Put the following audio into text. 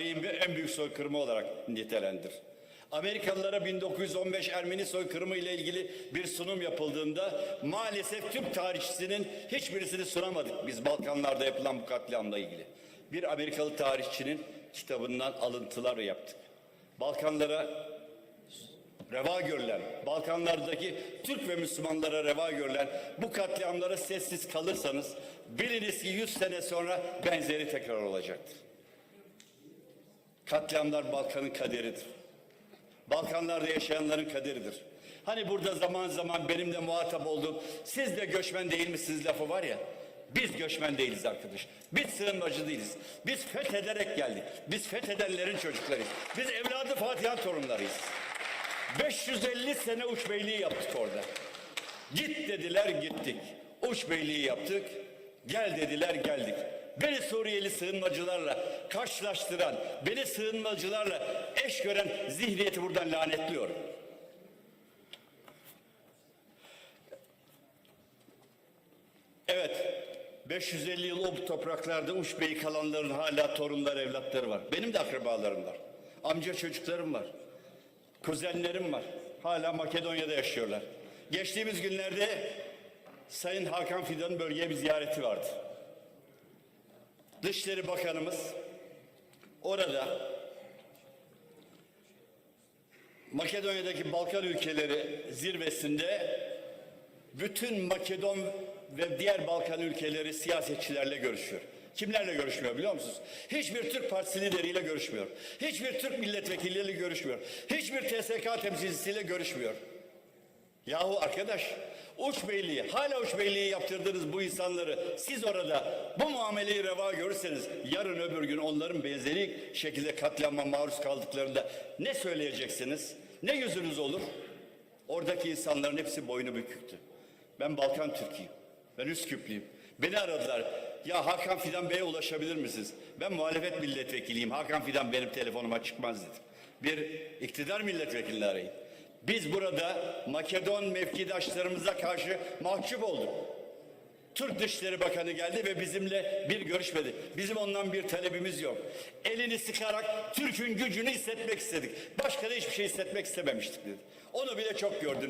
tarihin en büyük soykırımı olarak nitelendir. Amerikalılara 1915 Ermeni soykırımı ile ilgili bir sunum yapıldığında maalesef Türk tarihçisinin hiçbirisini sunamadık biz Balkanlarda yapılan bu katliamla ilgili. Bir Amerikalı tarihçinin kitabından alıntılar yaptık. Balkanlara reva görülen, Balkanlardaki Türk ve Müslümanlara reva görülen bu katliamlara sessiz kalırsanız biliniz ki 100 sene sonra benzeri tekrar olacaktır. Katliamlar Balkan'ın kaderidir. Balkanlarda yaşayanların kaderidir. Hani burada zaman zaman benim de muhatap olduğum siz de göçmen değil misiniz lafı var ya. Biz göçmen değiliz arkadaş. Biz sığınmacı değiliz. Biz fethederek geldik. Biz fethedenlerin çocuklarıyız. Biz evladı Fatih'in torunlarıyız. 550 sene uç beyliği yaptık orada. Git dediler gittik. Uç beyliği yaptık. Gel dediler geldik. Beni Suriyeli sığınmacılarla karşılaştıran, beni sığınmacılarla eş gören zihniyeti buradan lanetliyorum. Evet, 550 yıl o topraklarda uç kalanların hala torunlar, evlatları var. Benim de akrabalarım var. Amca çocuklarım var. Kuzenlerim var. Hala Makedonya'da yaşıyorlar. Geçtiğimiz günlerde Sayın Hakan Fidan'ın bölgeye bir ziyareti vardı. Dışişleri Bakanımız orada Makedonya'daki Balkan ülkeleri zirvesinde bütün Makedon ve diğer Balkan ülkeleri siyasetçilerle görüşüyor. Kimlerle görüşmüyor biliyor musunuz? Hiçbir Türk Partisi lideriyle görüşmüyor. Hiçbir Türk milletvekiliyle görüşmüyor. Hiçbir TSK temsilcisiyle görüşmüyor. Yahu arkadaş uç beyliği hala uç beyliği yaptırdınız bu insanları siz orada bu muameleyi reva görürseniz yarın öbür gün onların benzeri şekilde katliama maruz kaldıklarında ne söyleyeceksiniz? Ne yüzünüz olur? Oradaki insanların hepsi boynu büküktü. Ben Balkan Türk'üyüm. Ben Üsküplüyüm. Beni aradılar. Ya Hakan Fidan Bey'e ulaşabilir misiniz? Ben muhalefet milletvekiliyim. Hakan Fidan benim telefonuma çıkmaz dedim. Bir iktidar milletvekilini arayın. Biz burada Makedon mevkidaşlarımıza karşı mahcup olduk. Türk Dışişleri Bakanı geldi ve bizimle bir görüşmedi. Bizim ondan bir talebimiz yok. Elini sıkarak Türk'ün gücünü hissetmek istedik. Başka da hiçbir şey hissetmek istememiştik dedi. Onu bile çok gördünüz.